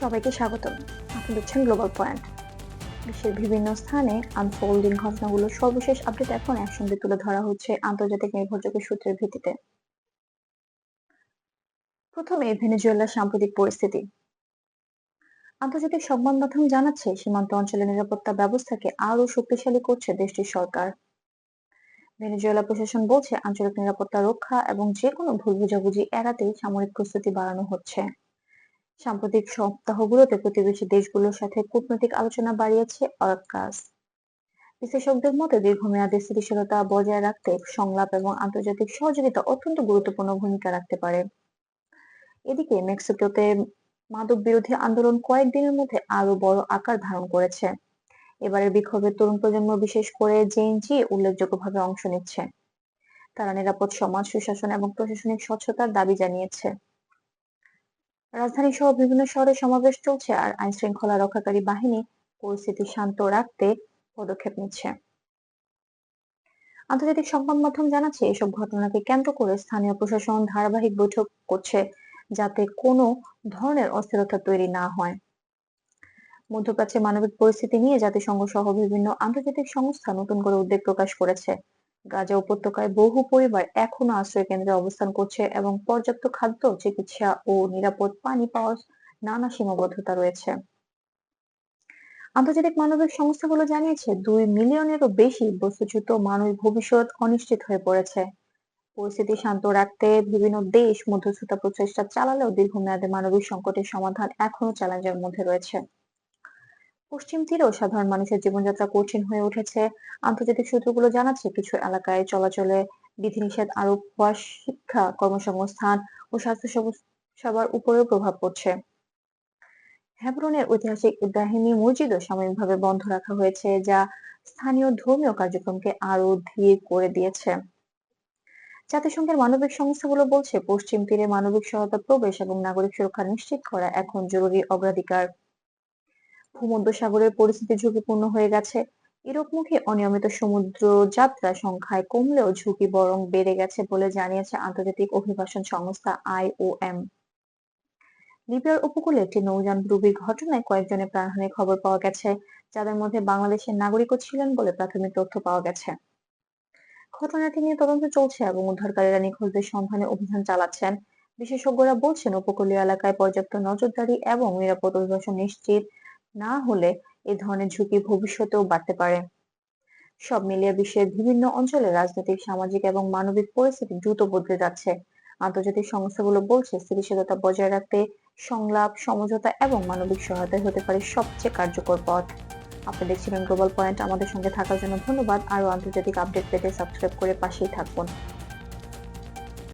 সবাইকে স্বাগতম আপনি দেখছেন গ্লোবাল পয়েন্ট বিশ্বের বিভিন্ন স্থানে আনফোল্ডিং ঘটনাগুলোর সর্বশেষ আপডেট এখন একসঙ্গে তুলে ধরা হচ্ছে আন্তর্জাতিক নির্ভরযোগ্য সূত্রের ভিত্তিতে। প্রথমে ভেনেজুয়েলার সাম্প্রতিক পরিস্থিতি। আন্তর্জাতিক সংবাদ মাধ্যম জানাচ্ছে, সীমান্ত অঞ্চলের নিরাপত্তা ব্যবস্থাকে আরও শক্তিশালী করছে দেশটির সরকার। ভেনেজুয়েলা প্রশাসন বলছে, আঞ্চলিক নিরাপত্তা রক্ষা এবং যে কোনো ভুল বোঝাবুঝি এড়াতেই সামরিক প্রস্তুতি বাড়ানো হচ্ছে। সাম্প্রতিক সপ্তাহগুলোতে প্রতিবেশী দেশগুলোর সাথে কূটনৈতিক আলোচনা বাড়িয়েছে অরকাস। বিশেষজ্ঞদের মতে, দীর্ঘমেয়াদী স্থিতিশীলতা বজায় রাখতে সংলাপ এবং আন্তর্জাতিক সহযোগিতা অত্যন্ত গুরুত্বপূর্ণ ভূমিকা রাখতে পারে। এদিকে মেক্সিকোতে মাদক বিরোধী আন্দোলন কয়েকদিনের মধ্যে আরও বড় আকার ধারণ করেছে। এবারের বিক্ষোভে তরুণ প্রজন্ম, বিশেষ করে জেএনজি উল্লেখযোগ্যভাবে অংশ নিচ্ছে। তারা নিরাপদ সমাজ, সুশাসন এবং প্রশাসনিক স্বচ্ছতার দাবি জানিয়েছে। রাজধানী সহ বিভিন্ন শহরে সমাবেশ চলছে আর আইন শৃঙ্খলা রক্ষাকারী বাহিনী পরিস্থিতি শান্ত রাখতে পদক্ষেপ নিচ্ছে। আন্তর্জাতিক সংবাদ মাধ্যম জানাচ্ছে, এসব ঘটনাকে কেন্দ্র করে স্থানীয় প্রশাসন ধারাবাহিক বৈঠক করছে যাতে কোনো ধরনের অস্থিরতা তৈরি না হয়। মধ্যপ্রাচ্যে মানবিক পরিস্থিতি নিয়ে জাতিসংঘ সহ বিভিন্ন আন্তর্জাতিক সংস্থা নতুন করে উদ্বেগ প্রকাশ করেছে। গাজা উপত্যকায় বহু পরিবার এখনও আশ্রয় কেন্দ্রে অবস্থান করছে এবং পর্যাপ্ত খাদ্য, চিকিৎসা ও নিরাপদ পানি পাওয়ার নানা সীমাবদ্ধতা রয়েছে। আন্তর্জাতিক মানবিক সংস্থাগুলো জানিয়েছে, দুই মিলিয়নেরও বেশি বস্তুচ্যুত মানুষ ভবিষ্যৎ অনিশ্চিত হয়ে পড়েছে। পরিস্থিতি শান্ত রাখতে বিভিন্ন দেশ মধ্যস্থতা প্রচেষ্টা চালালেও দীর্ঘমেয়াদে মানবিক সংকটের সমাধান এখনও চ্যালেঞ্জের মধ্যে রয়েছে। পশ্চিম তীরেও সাধারণ মানুষের জীবনযাত্রা কঠিন হয়ে উঠেছে। আন্তর্জাতিক সূত্রগুলো জানাচ্ছে, কিছু এলাকায় চলাচলে বিধিনিষেধ আরোপ হওয়া শিক্ষা, কর্মসংস্থান ও স্বাস্থ্য সেবার উপরেও প্রভাব পড়ছে। হেবরনের ঐতিহাসিক ইব্রাহিমী মসজিদও সাময়িকভাবে বন্ধ রাখা হয়েছে, যা স্থানীয় ধর্মীয় কার্যক্রমকে আরও ধীর করে দিয়েছে। জাতিসংঘের মানবিক সংস্থাগুলো বলছে, পশ্চিম তীরে মানবিক সহায়তা প্রবেশ এবং নাগরিক সুরক্ষা নিশ্চিত করা এখন জরুরি অগ্রাধিকার। ভূমধ্যসাগরের পরিস্থিতি ঝুঁকিপূর্ণ হয়ে গেছে। ইউরোপমুখী অনিয়মিত সমুদ্র যাত্রা সংখ্যায় কমলেও ঝুঁকি বরং বেড়ে গেছে বলে জানিয়েছে আন্তর্জাতিক অভিবাসন সংস্থা আইওএম লিবিয়ার উপকূলে একটি নৌযান ডুবির ঘটনায় কয়েকজনের প্রাণহানির খবর পাওয়া গেছে, যাদের মধ্যে বাংলাদেশের নাগরিকও ছিলেন বলে প্রাথমিক তথ্য পাওয়া গেছে। ঘটনাটি নিয়ে তদন্ত চলছে এবং উদ্ধারকারীরা নিখোঁজদের সন্ধানে অভিযান চালাচ্ছেন। বিশেষজ্ঞরা বলছেন, উপকূলীয় এলাকায় পর্যাপ্ত নজরদারি এবং নিরাপদ অভিবাসন নিশ্চিত। না হলে এ ধরনের ঝুঁকি ভবিষ্যতেও বাড়তে পারে। সব মিলিয়ে বিশ্বের বিভিন্ন অঞ্চলে রাজনৈতিক, সামাজিক এবং মানবিক পরিস্থিতি দ্রুত বদলে যাচ্ছে। আন্তর্জাতিক সংস্থাগুলো বলছে, স্থিতিশীলতা বজায় রাখতে সংলাপ, সমঝোতা এবং মানবিক সহায়তা হতে পারে সবচেয়ে কার্যকর পথ। আপনি দেখছিলেন গ্লোবাল পয়েন্ট আমাদের সঙ্গে থাকার জন্য ধন্যবাদ। আরও আন্তর্জাতিক আপডেট পেতে সাবস্ক্রাইব করে পাশেই থাকুন।